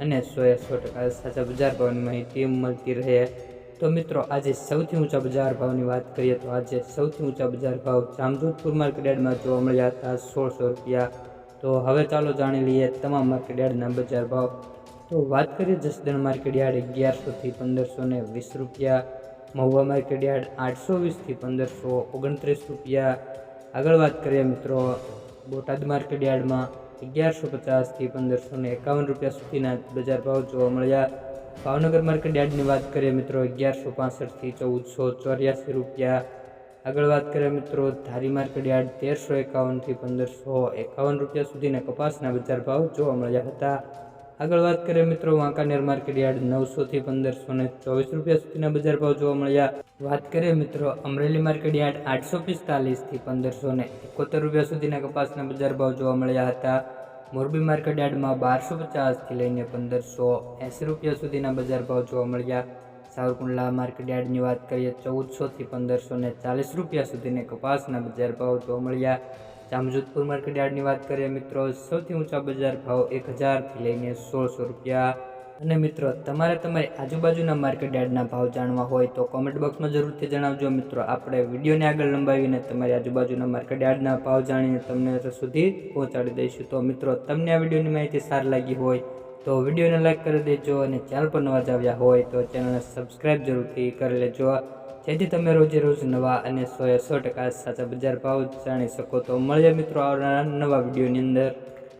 અને સો એ સો ટકા સાચા બજાર ભાવની માહિતી મળતી રહે. તો મિત્રો, આજે સૌથી ઊંચા બજાર ભાવની વાત કરીએ તો આજે સૌથી ઊંચા બજાર ભાવ જામજોધપુર માર્કેટ યાર્ડમાં જોવા મળ્યા હતા સોળસો રૂપિયા. તો હવે ચાલો જાણી લઈએ તમામ માર્કેટ યાર્ડના બજાર ભાવ. તો વાત કરીએ જસદણ માર્કેટ યાર્ડ અગિયારસોથી પંદરસો ને વીસ રૂપિયા. મહુવા માર્કેટ યાર્ડ આઠસો વીસથી પંદરસો ઓગણત્રીસ રૂપિયા. આગળ વાત કરીએ મિત્રો, બોટાદ માર્કેટ યાર્ડમાં. અગિયારસો પચાસથી પંદરસો ને એકાવન રૂપિયા સુધીના બજાર ભાવ જોવા મળ્યા. ભાવનગર માર્કેટ યાર્ડની વાત કરીએ મિત્રો, અગિયારસો પાસઠથી ચૌદસો ચોર્યાસી રૂપિયા. આગળ વાત કરીએ મિત્રો, ધારી માર્કેટ યાર્ડ તેરસો એકાવનથી પંદરસો એકાવન રૂપિયા સુધીના કપાસના બજાર ભાવ જોવા મળ્યા હતા. આગળ વાત કરીએ મિત્રો વાંકાનેર માર્કેટ યાર્ડ નવસોથી પંદરસો ને ચોવીસ રૂપિયા સુધીના બજાર ભાવ જોવા મળ્યા. વાત કરીએ મિત્રો અમરેલી માર્કેટ યાર્ડ આઠસો પિસ્તાલીસથી પંદરસો ને એકોતેર રૂપિયા સુધીના કપાસના બજાર ભાવ જોવા મળ્યા હતા. મોરબી માર્કેટ યાર્ડમાં બારસો પચાસથી લઈને પંદરસો એંસી રૂપિયા સુધીના બજાર ભાવ જોવા મળ્યા. સાવરકુંડલા માર્કેટ યાર્ડની વાત કરીએ ચૌદસોથી પંદરસો ને ચાલીસ રૂપિયા સુધીને કપાસના બજાર ભાવ જોવા મળ્યા. જામજોધપુર માર્કેટ યાર્ડની વાત કરીએ મિત્રો, સૌથી ઊંચા બજાર ભાવ એક હજારથી લઈને સોળસો રૂપિયા. અને મિત્રો, તમારે તમારી આજુબાજુના માર્કેટ યાર્ડના ભાવ જાણવા હોય તો કોમેન્ટ બોક્સમાં જરૂરથી જણાવજો મિત્રો. આપણે વિડીયોને આગળ લંબાવીને તમારી આજુબાજુના માર્કેટ યાર્ડના ભાવ જાણીને તમને સુધી પહોંચાડી દઈશું. તો મિત્રો, તમને આ વિડીયોની માહિતી સારી લાગી હોય તો વિડીયોને લાઈક કરી દેજો અને ચેનલ પર નવા જ આવ્યા હોય તો ચેનલને સબસ્ક્રાઈબ જરૂરથી કરી લેજો. જેથી તમે રોજે રોજ નવા અને સો સો ટકા સાચા બજાર ભાવ જાણી શકો તો મળીએ મિત્રો આવનારા નવા વિડીયોની અંદર.